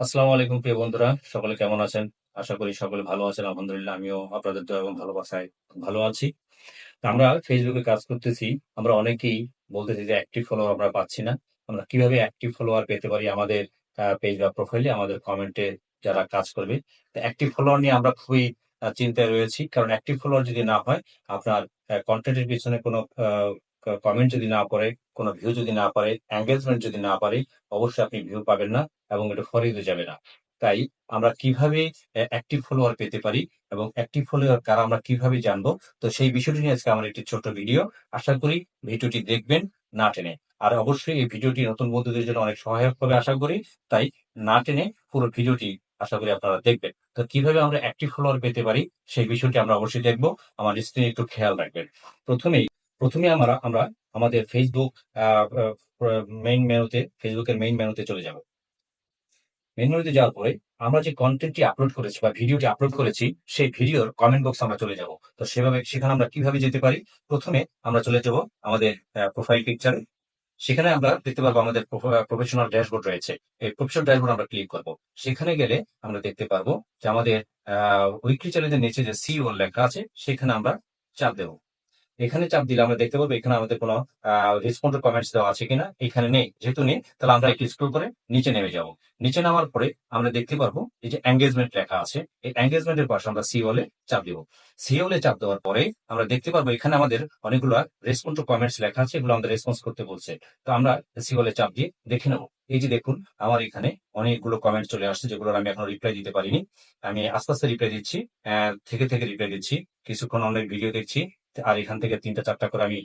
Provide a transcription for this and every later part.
আসসালামু আলাইকুম প্রিয় বন্ধুরা, সকলে কেমন আছেন? আশা করি সকলে ভালো আছেন, আলহামদুলিল্লাহ, আমিও আপনাদের দোয়া এবং ভালোবাসায় ভালো আছি। আমরা ফেসবুকে কাজ করতেছি, আমরা অনেকেই বলতেছি যে অ্যাক্টিভ ফলোয়ার আমরা পাচ্ছি না। আমরা কীভাবে অ্যাক্টিভ ফলোয়ার পেতে পারি আমাদের পেজ বা প্রোফাইলে আমাদের কমেন্টে যারা কাজ করবে। অ্যাক্টিভ ফলোয়ার নিয়ে আমরা খুবই চিন্তায় রয়েছি। কারণ অ্যাক্টিভ ফলোয়ার যদি না হয়, আপনার কন্টেন্টের পিছনে কোনো কমেন্ট যদি না পড়ে কোনো ভিউ যদি না পারে এঙ্গেজমেন্ট যদি না পারে, অবশ্যই আপনি ভিউ পাবেন না এবং এটা ফরিয়ে যাবে না। তাই আমরা কীভাবে অ্যাক্টিভ ফলোয়ার পেতে পারি এবং অ্যাক্টিভ ফলোয়ার কারা আমরা কীভাবে জানব? তো সেই বিষয়টি নিয়ে আজকে আমার একটি ছোট্ট ভিডিও আশা করি ভিডিওটি দেখবেন না টেনে। আর অবশ্যই এই ভিডিওটি নতুন বন্ধুদের জন্য অনেক সহায়ক হবে আশা করি। তাই না টেনে পুরো ভিডিওটি আশা করি আপনারা দেখবেন। তো কীভাবে আমরা অ্যাক্টিভ ফলোয়ার পেতে পারি, সেই বিষয়টি আমরা অবশ্যই দেখব। আমার স্ক্রিনে একটু খেয়াল রাখবেন। প্রথমেই প্রথমে আমরা আমরা আমাদের ফেসবুক মেইন মেনুতে ফেসবুকের মেইন মেনুতে চলে যাব। মেইন মেনুতে যাওয়ার পরে আমরা যে কন্টেন্টটি আপলোড করেছি বা ভিডিওটি আপলোড করেছি, সেই ভিডিওর কমেন্ট বক্স আমরা চলে যাব। তো সেভাবে, সেখানে আমরা কীভাবে যেতে পারি? প্রথমে আমরা চলে যাব আমাদের প্রোফাইল পিকচারে সেখানে আমরা দেখতে পারব আমাদের প্রফেশনাল ড্যাশবোর্ড রয়েছে। এই প্রফেশনাল ড্যাশবোর্ড আমরা ক্লিক করব। সেখানে গেলে আমরা দেখতে পারব যে আমাদের উইকলি চ্যানেলের নিচে যে সিও লেখা আছে, সেখানে আমরা চাপ দেবো। এখানে চাপ দিলে আমরা দেখতে পাবো এখানে আমাদের কোনো রেসপন্ড কমেন্টস দেওয়া আছে কিনা। এখানে নেই। যেহেতু নেই, তাহলে আমরা একটু স্ক্রল করে নিচে নেমে যাব। নিচে নামার পরে আমরা দেখতে পারব এই যে এঙ্গেজমেন্ট লেখা আছে। এই এঙ্গেজমেন্টের পাশে আমরা সিওলে চাপ দিব। সিওলে চাপ দেওয়ার পরে আমরা দেখতে পারব এখানে আমাদের অনেকগুলো রেসপন্ড কমেন্টস লেখা আছে, এগুলো আমাদের রেসপন্স করতে বলছে। তো আমরা সিওলে চাপ দিয়ে দেখে নেব। এই যে দেখুন, আমার এখানে অনেকগুলো কমেন্ট চলে আসছে, যেগুলোর আমি এখনও রিপ্লাই দিতে পারিনি। আমি আস্তে আস্তে রিপ্লাই দিচ্ছি থেকে থেকে রিপ্লাই দিচ্ছি। কিছুক্ষণ অনেক ভিডিও দেখছি। আর এখান থেকে তিনটা, চারটা করে আমি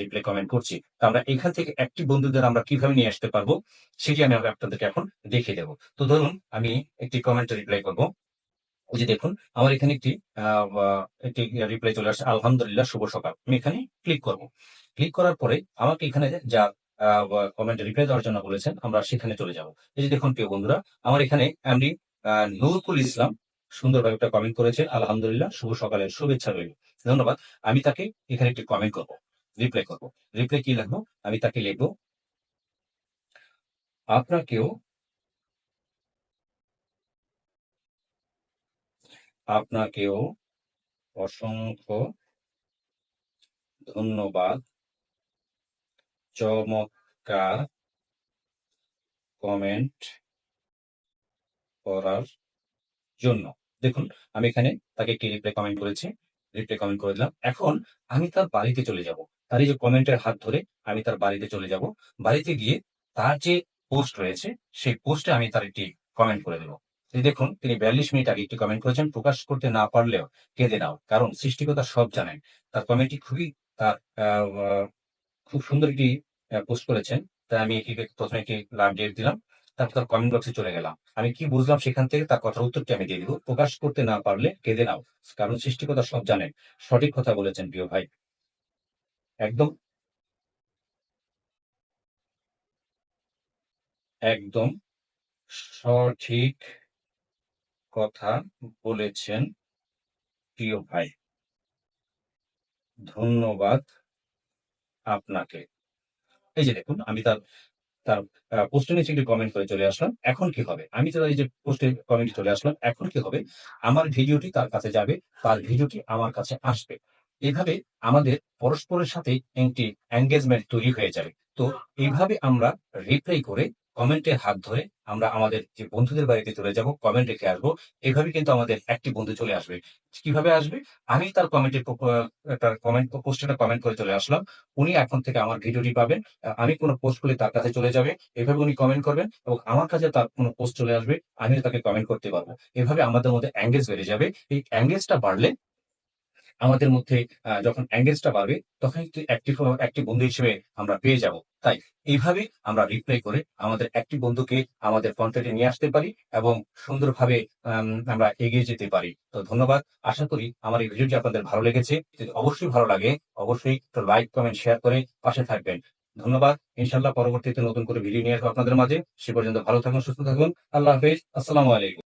রিপ্লাই কমেন্ট করছি। তো আমরা এখান থেকে একটি বন্ধুদের আমরা কীভাবে নিয়ে আসতে পারব, সেটি আমি আপনাদেরকে এখন দেখিয়ে দেবো। তো ধরুন, আমি একটি কমেন্টে রিপ্লাই করব। ওই যে দেখুন, আমার এখানে একটি একটি রিপ্লাই চলে আসছে, আলহামদুলিল্লাহ, শুভ সকাল। আমি এখানে ক্লিক করব। ক্লিক করার পরে আমাকে এখানে যা কমেন্টে রিপ্লাই দেওয়ার জন্য বলেছেন, আমরা সেখানে চলে যাব। এই যে দেখুন, প্রিয় বন্ধুরা, আমার এখানে আমি নুরকুল ইসলাম সুন্দরভাবে একটা কমেন্ট করেছে আলহামদুলিল্লাহ, শুভ সকালের শুভেচ্ছা রইল। ধন্যবাদ। আমি তাকে এখানে একটি কমেন্ট করব রিপ্লাই করব। রিপ্লাই কি লিখব আমি তাকে লিখব, আপনাকেও আপনাকেও অসংখ্য ধন্যবাদ। চমৎকার কমেন্ট করার জন্য। দেখুন, আমি এখানে তাকে একটি রিপ্লাই কমেন্ট করেছি। রিপ্লাই কমেন্ট করে দিলাম। এখন আমি তার বাড়িতে চলে যাব। তার এই যে কমেন্টের হাত ধরে আমি তার বাড়িতে চলে যাব। বাড়িতে গিয়ে তার যে পোস্ট রয়েছে, সেই পোস্টে আমি তার একটি কমেন্ট করে দেবো। দেখুন, তিনি বিয়াল্লিশ মিনিট আগে একটি কমেন্ট করেছেন, প্রকাশ করতে না পারলেও কেঁদে নাও, কারণ সৃষ্টিকতা সব জানেন। তার কমেন্টটি খুবই, তার খুব সুন্দর একটি পোস্ট করেছেন। তাই আমি প্রথমে একটি লাভ ডেট দিলাম। তারপর তার কমেন্ট বক্সে চলে গেলাম। আমি কি বুঝলাম সেখান থেকে তার কথার উত্তরটি আমি দিয়ে দিব। প্রকাশ করতে না পারলে কেঁদে নাও। কারণ সৃষ্টিকতা সব জানেন। সঠিক কথা বলেছেন প্রিয় ভাই। একদম। একদম সঠিক কথা বলেছেন প্রিয় ভাই। ধন্যবাদ আপনাকে। এই যে দেখুন, আমি তার তার পোস্টের নিচে একটি কমেন্ট করে চলে আসলাম। এখন কি হবে? আমি তো এই যে পোস্টে কমেন্ট চলে আসলাম, এখন কি হবে? আমার ভিডিওটি তার কাছে যাবে? তার ভিডিওটি আমার কাছে আসবে। এভাবে আমাদের পরস্পরের সাথে একটি এঙ্গেজমেন্ট তৈরি হয়ে যাবে। তো এইভাবে আমরা রিপ্লাই করে কমেন্টের হাত ধরে আমরা আমাদের যে বন্ধুদের বাড়িতে চলে যাব, কমেন্ট রেখে আসব এভাবে কিন্তু আমাদের একটি বন্ধু চলে আসবে। কীভাবে আসবে? আমি তার কমেন্টে তার কমেন্ট, পোস্টে কমেন্ট করে চলে আসলাম। উনি এখন থেকে আমার ভিডিওটি পাবেন। আমি কোনো পোস্ট করলে তার কাছে চলে যাবে। এভাবে উনি কমেন্ট করবেন এবং আমার কাছে তার কোনো পোস্ট চলে আসবে, আমিও তাকে কমেন্ট করতে পারব। এভাবে আমাদের মধ্যে অ্যাঙ্গেজ বেড়ে যাবে। এই অ্যাঙ্গেজটা বাড়লে আমাদের মধ্যে যখন অ্যাঙ্গেজটা বাড়বে তখন একটি অ্যাক্টিভ একটি বন্ধু হিসেবে আমরা পেয়ে যাব। তাই এইভাবে আমরা রিপ্লাই করে আমাদের একটি বন্ধুকে আমাদের কন্টেন্টে নিয়ে আসতে পারি এবং সুন্দরভাবে আম, আমরা এগিয়ে যেতে পারি। তো ধন্যবাদ। আশা করি আমার এই ভিডিওটি আপনাদের ভালো লেগেছে। যদি অবশ্যই ভালো লাগে অবশ্যই একটু লাইক কমেন্ট শেয়ার করে পাশে থাকবেন। ধন্যবাদ। ইনশাল্লাহ পরবর্তীতে নতুন করে ভিডিও নিয়ে আসব আপনাদের মাঝে। সে পর্যন্ত ভালো থাকুন সুস্থ থাকুন। আল্লাহ হাফিজ। আসসালামু আলাইকুম।